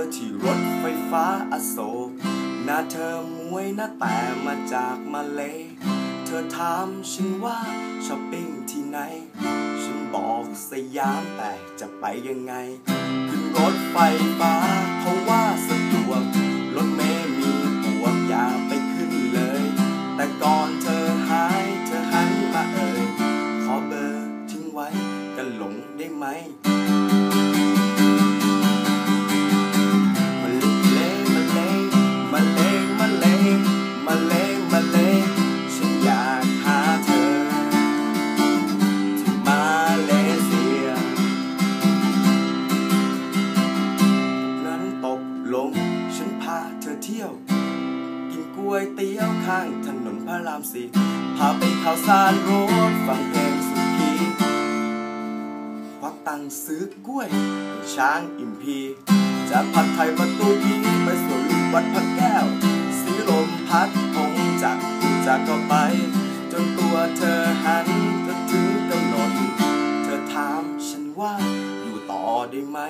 ธอที่รถไฟฟ้าอโศกหน้าเธอมวยหน้าแต่มาจากมาเล เธอถามฉันว่าช้อปปิ้งที่ไหน ฉันบอกสยามแต่จะไปยังไง ขึ้นรถไฟฟ้าเพราะว่าสะดวก รถเมล์มีปวกอย่าไปขึ้นเลย แต่ก่อนเธอหายเธอหันมาเอ่ย ขอเบอร์ทิ้งไว้กันหลงได้ไหม ฉันพาเธอเที่ยว กินก๋วยเตี๋ยวข้างถนนพระรามสี่พาไปข่าวสารรถฟังเพลงสุขีควักตังซื้อกล้วยช้างอิ่มพีจากผัดไทยประตูพีไปสวนลุมวัดพระแก้ว สีลมพัดคงจากจากก็ไป จนตัวเธอหันจะถึงกำหนด เธอถามฉันว่าอยู่ต่อได้ไหม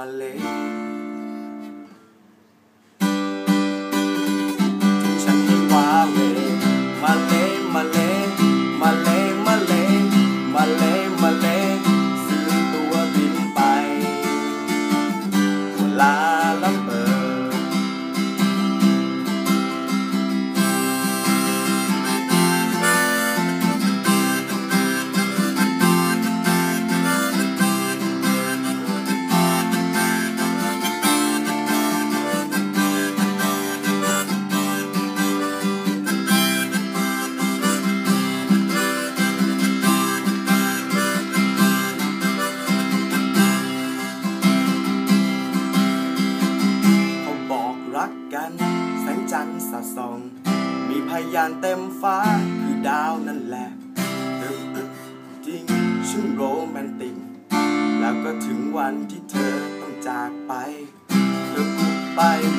ก จันทร์สะส่อง มีพยานเต็มฟ้าคือดาวนั่นแหละจริงช่างโรแมนติก แล้วก็ถึงวันที่เธอต้องจากไป เธอพูดไปล้วไป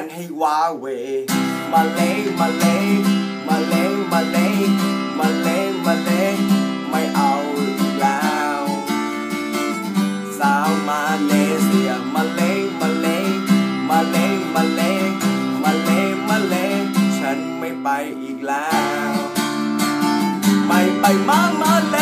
ฉันให้ว้าเว มาเลยมาเลยมาเลยมาเลยมาเลยมาเลยไม่เอาอีกแล้วสาวมาเลเซียมาเลมาเลมาเลมาเลมาเลมาเลฉันไม่ไปอีกแล้ว ไม่ไปมามาเล